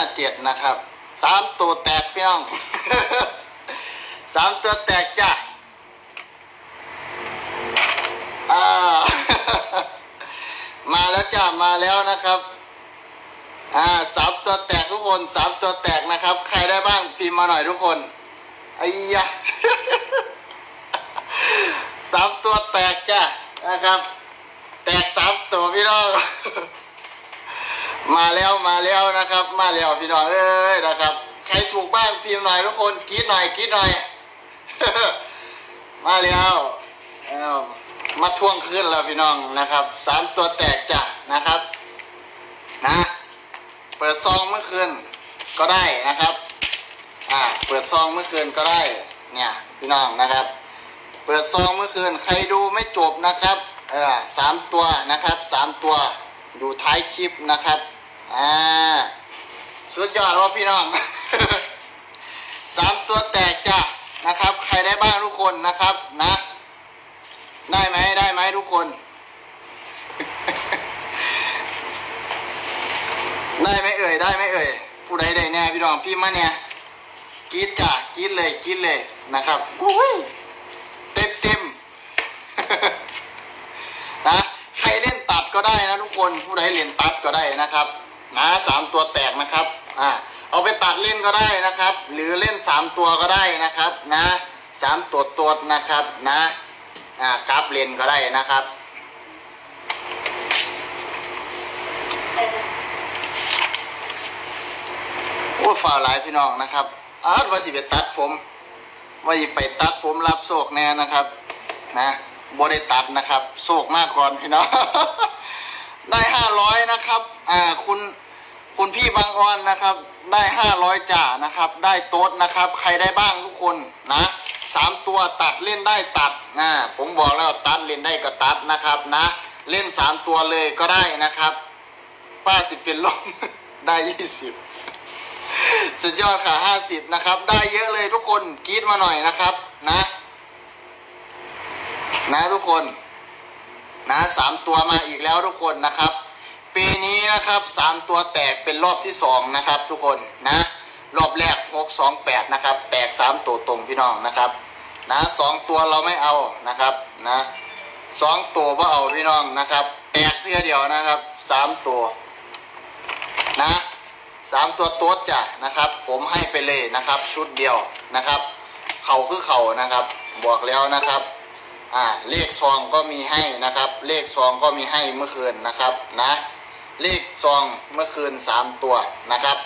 าเจ็ดนะครับสามตัวแตกพี่น้องสามตัวแตกจ้ะอ่ามาแล้วจ้ามาแล้วนะครับอ่าสามตัวแตกทุกคนสามตัวแตกนะครับ ใครได้บ้างพิมพ์มาหน่อยทุกคนไอ้ยะสามตัวแตกจ้ะนะครับ แตกสามตัวพี่น้อง มาแล้วมาแล้วนะครับ มาแล้วพี่น้องเอ้ยนะครับ ใครถูกบ้างพิมพ์หน่อยทุกคนกรีดหน่อยกรีดหน่อย มาแล้วมาท่วงคืนแล้วพี่น้องนะครับสามตัวแตกจ้ะนะครับ นะ เปิดซองเมื่อคืนก็ได้นะครับ อ่า เปิดซองเมื่อคืนก็ได้ เนี่ยพี่น้องนะครับ เปิดซองเมื่อคืนใครดูไม่จบนะครับ เออสามตัวนะครับสามตัว ดูท้ายคลิปนะครับ อ่าสุดยอดว่าพี่น้องสามตัวแตกจ้ะนะครับ ใครได้บ้างทุกคนนะครับนะ ได้ไหมได้ไหมทุกคน ได้ไหมเอ่ยได้ไหมเอ่ยผู้ใดได้แน่พี่น้องพี่มาเนี่ยกรีดจ้ะกรีดเลยกรีดเลยนะครับอุ้ยเต็มเต็มนะใครเล่นตัดก็ได้นะทุกคนผู้ใดเล่นตัดก็ได้นะครับ นะสามตัวแตกนะครับอ่าเอาไปตัดเล่นก็ได้นะครับ หรือเล่นสามตัวก็ได้นะครับนะสามตัวตัวนะครับนะอ่ากราฟเลนก็ได้นะครับโอ้ฝ่าหลายพี่น้องนะครับอาร์ตว่าสิไปตัดผมว่าสิไปตัดผมรับโศกแน่นะครับ นะบได้ตัดนะครับ โศกมากก่อนพี่น้องได้ห้าร้อยนะครับ อ่าคุณ คุณพี่บางออนนะครับ ได้ห้าร้อยจ่านะครับ ได้โต๊ดนะครับ ใครได้บ้างทุกคนนะสามตัวตัดเล่นได้ตัดนะผมบอกแล้วตัดเล่นได้ก็ตัดนะครับนะ เล่นสามตัวเลยก็ได้นะครับ ป้าสิบเป็นลมได้ยี่สิบสุดยอดค่ะห้าสิบนะครับ ได้เยอะเลยทุกคนกรีดมาหน่อยนะครับนะ นะทุกคน นะสามตัวมาอีกแล้วทุกคนนะครับ นี้นะครับสามตัวแตกเป็นรอบที่สองนะครับ ทุกคนนะรอบแรกหกสองแปดนะครับ แตกสามตัวตรงพี่น้องนะครับนะสองตัวเราไม่เอานะครับนะสองตัวว่าเอาพี่น้องนะครับ แตกเสื้อเดียวนะครับสามตัวนะสามตัวต๊ดจ้ะนะครับ ผมให้ไปเลยนะครับ ชุดเดียวนะครับ เข่าคือเข่านะครับ บอกแล้วนะครับอ่าเลขซองก็มีให้นะครับ เลขซองก็มีให้เมื่อคืนนะครับนะ เลขซองเมื่อคืนสามตัวนะครับ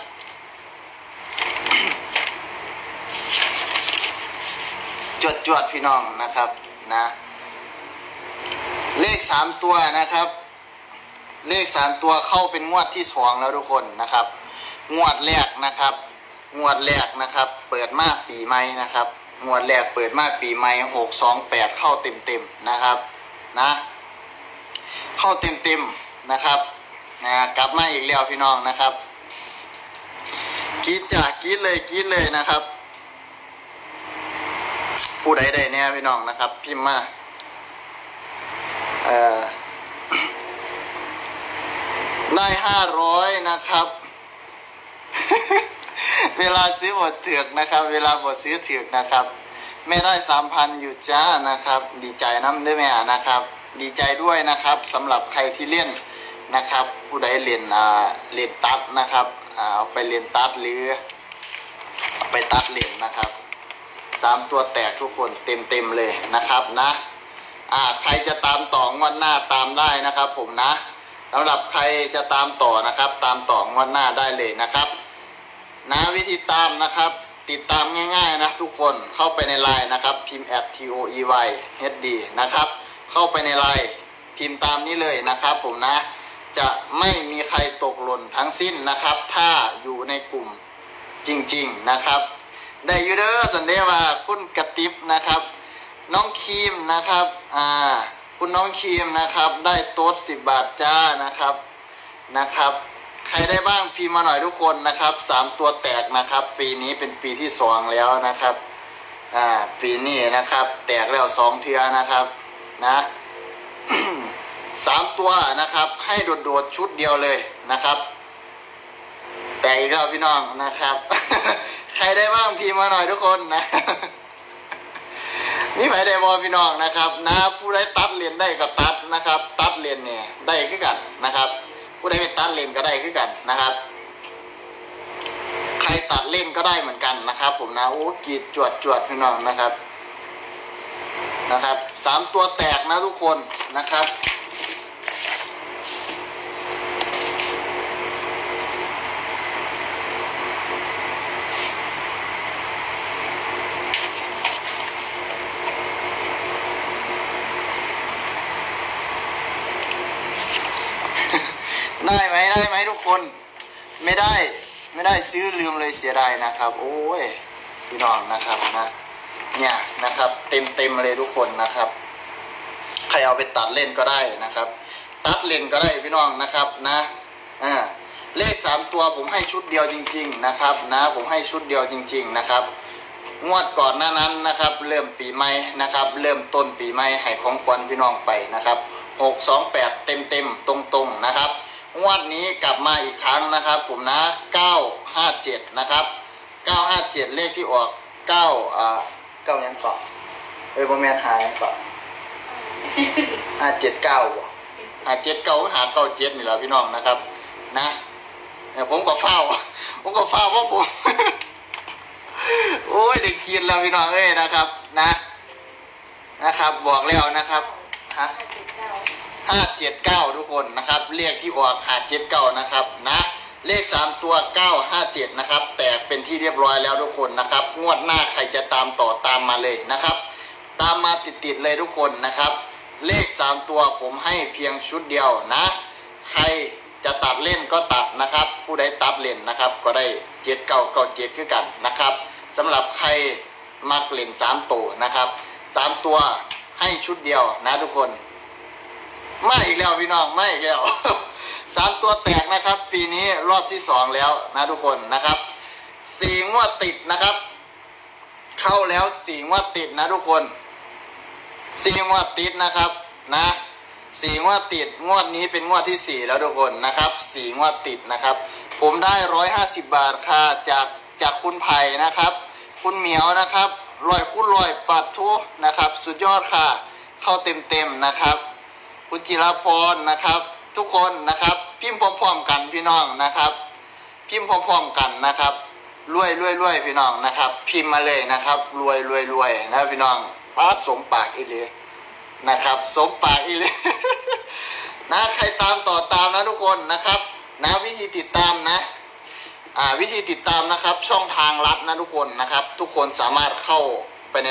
จวดจวดพี่น้องนะครับนะ เลขสามตัวนะครับ เลขสามตัวเข้าเป็นงวดที่สองแล้วทุกคนนะครับ งวดแรกนะครับ งวดแรกนะครับ เปิดมาปีใหม่นะครับ งวดแรกเปิดมาปีใหม่หกสองแปดเข้าเต็มเต็มนะครับนะ เข้าเต็มเต็มนะครับ นะกลับมาอีกแล้วพี่น้องนะครับกีดจ้ะกรีดเลยกีดเลยนะครับ ผู้ใดได้แน่ยพี่น้องนะครับ พิมพ์มาเอ่อได้ห้าร้อยนะครับ เวลาซื้อบทเถือกนะครับ เวลาบทซื้อเถือกนะครับไม่ได้สามพันอยู่จ้านะครับ ดีใจน้ำด้วยแม่นะครับ ดีใจด้วยนะครับสำหรับใครที่เล่น นะครับผู้ใดเล่นอ่าเล่นตัดนะครับอ่าเอาไปเล่นตัดหรือเอาไปตัดเล่นนะครับสามตัวแตกทุกคนเต็มเต็มเลยนะครับนะอ่าใครจะตามต่องวดหน้าตามได้นะครับ ผมนะสำหรับใครจะตามต่อนะครับ ตามต่องวดหน้าได้เลยนะครับนะวิธีตามนะครับ ติดตามง่ายๆนะทุกคนเข้าไปในไลน์นะครับพิมพ์ at t o e y h d นะครับ เข้าไปในไลน์พิมพ์ตามนี้เลยนะครับ ผมนะ ใครตกหล่นทั้งสิ้นนะครับ ถ้าอยู่ในกลุ่มจริงๆนะครับ ได้ยูเดอร์สันเดย์ว่าคุณกระติบนะครับ น้องครีมนะครับอ่าคุณน้องครีมนะครับ ได้โต๊ดสิบบาทจ้านะครับนะครับ ใครได้บ้างพิมพ์มาหน่อยทุกคนนะครับสามตัวแตกนะครับ ปีนี้เป็นปีที่สองแล้วนะครับอ่าปีนี้นะครับ แตกแล้วสองเทือนะครับนะ สามตัวนะครับ ให้โดดๆชุดเดียวเลยนะครับ แต่อีกแล้วพี่น้องนะครับ ใครได้บ้างพิมาหน่อยทุกคนนะมีใครได้บอพี่น้องนะครับ นะผู้ใดตัดเลนได้ก็ตัดนะครับ ตัดเลนเนี่ยได้คือกันนะครับ ผู้ใดไปตัดเลนก็ได้คือกันนะครับ ใครตัดเล่นก็ได้เหมือนกันนะครับ ผมนะโอ้กีดจวดจวดพี่น้องนะครับ นะครับสามตัวแตกนะทุกคนนะครับ ได้ไหมได้ไหมทุก คนไม่ได้ไม่ได้ซื้อลืมเลยเสียดายนะครับ โอ้ยพี่น้องนะครับนะเนี่ยนะครับ เต็มเต็มเลยทุกคนนะครับ ใครเอาไปตัดเล่นก็ได้นะครับ ตัดเล่นก็ได้พี่น้องนะครับนะอ่าเลขสามตัวผมให้ชุดเดียวจริง ๆนะครับ นะ ผมให้ชุดเดียวจริง ๆนะครับ งวดก่อนหน้านั้นนะครับ เริ่มปีใหม่นะครับ เริ่มต้นปีใหม่ให้ของขวัญพี่น้องไปนะครับหกสองแปดเต็มเต็มตรงตรงๆนะครับ งวดนี้กลับมาอีกครั้งนะครับ ผมนะเก้าห้าเจ็ดนะครับเก้าห้าเลขที่ออกเก้าอ่าเก้ายังเกาะเออประมาณหายังเกาะห้าเจ็ดเก้าบ่หาเจ็ดเก้าหาเก้าเจ็ดนี่แหละพี่น้องนะครับ นะเนี่ยผมก็เฝ้า ผมก็เฝ้าเพราะผม โอ้ยเด็กกินแล้วพี่น้องเอ้ยนะครับ นะ นะครับ บอกแล้วนะครับฮะ ห้าเจ็ดเก้าทุกคนนะครับ เลขที่ออกหาเจ็ดเก้านะครับนะเลขสามตัวเก้าห้าเจ็ดนะครับ แตกเป็นที่เรียบร้อยแล้วทุกคนนะครับ งวดหน้าใครจะตามต่อตามมาเลยนะครับ ตามมาติดๆเลยทุกคนนะครับ เลขสามตัวผมให้เพียงชุดเดียวนะ ใครจะตัดเล่นก็ตัดนะครับ ผู้ใดตัดเล่นนะครับ ก็ได้เจ็ดเก้าเก้าเจ็ดคือกันนะครับสำหรับใครมักเล่นสามตัวนะครับสามตัวให้ชุดเดียวนะทุกคน มาอีกแล้วพี่น้องมาอีกแล้วสามตัวแตกนะครับ ปีนี้รอบที่สองแล้วนะทุกคนนะครับสี่งวดติดนะครับ เข้าแล้วสี่งวดติดนะทุกคนสี่งวดติดนะครับนะสี่งวดติดงวดนี้เป็นงวดที่สี่แล้วทุกคนนะครับสี่งวดติดนะครับ ผมได้ร้อยห้าสิบบาทค่ะจากจากคุณไผ่นะครับ คุณเหมียวนะครับลอยคุณลอยปัดทุนะครับ สุดยอดค่ะ เข้าเต็มเต็มๆนะครับ คุณจิรพรนะครับ ทุกคนนะครับ พิมพ์พร้อมๆกันพี่น้องนะครับ พิมพ์พร้อมๆกันนะครับรวยรวยรวยพี่น้องนะครับ พิมพ์มาเลยนะครับ รวยรวยรวยนะพี่น้องป้าสมปากอีเลยนะครับ สมปากอีเลยนะใครตามต่อตามนะทุกคนนะครับ นะวิธีติดตามนะอ่าวิธีติดตามนะครับ ช่องทางลัดนะทุกคนนะครับ ทุกคนสามารถเข้าไปใน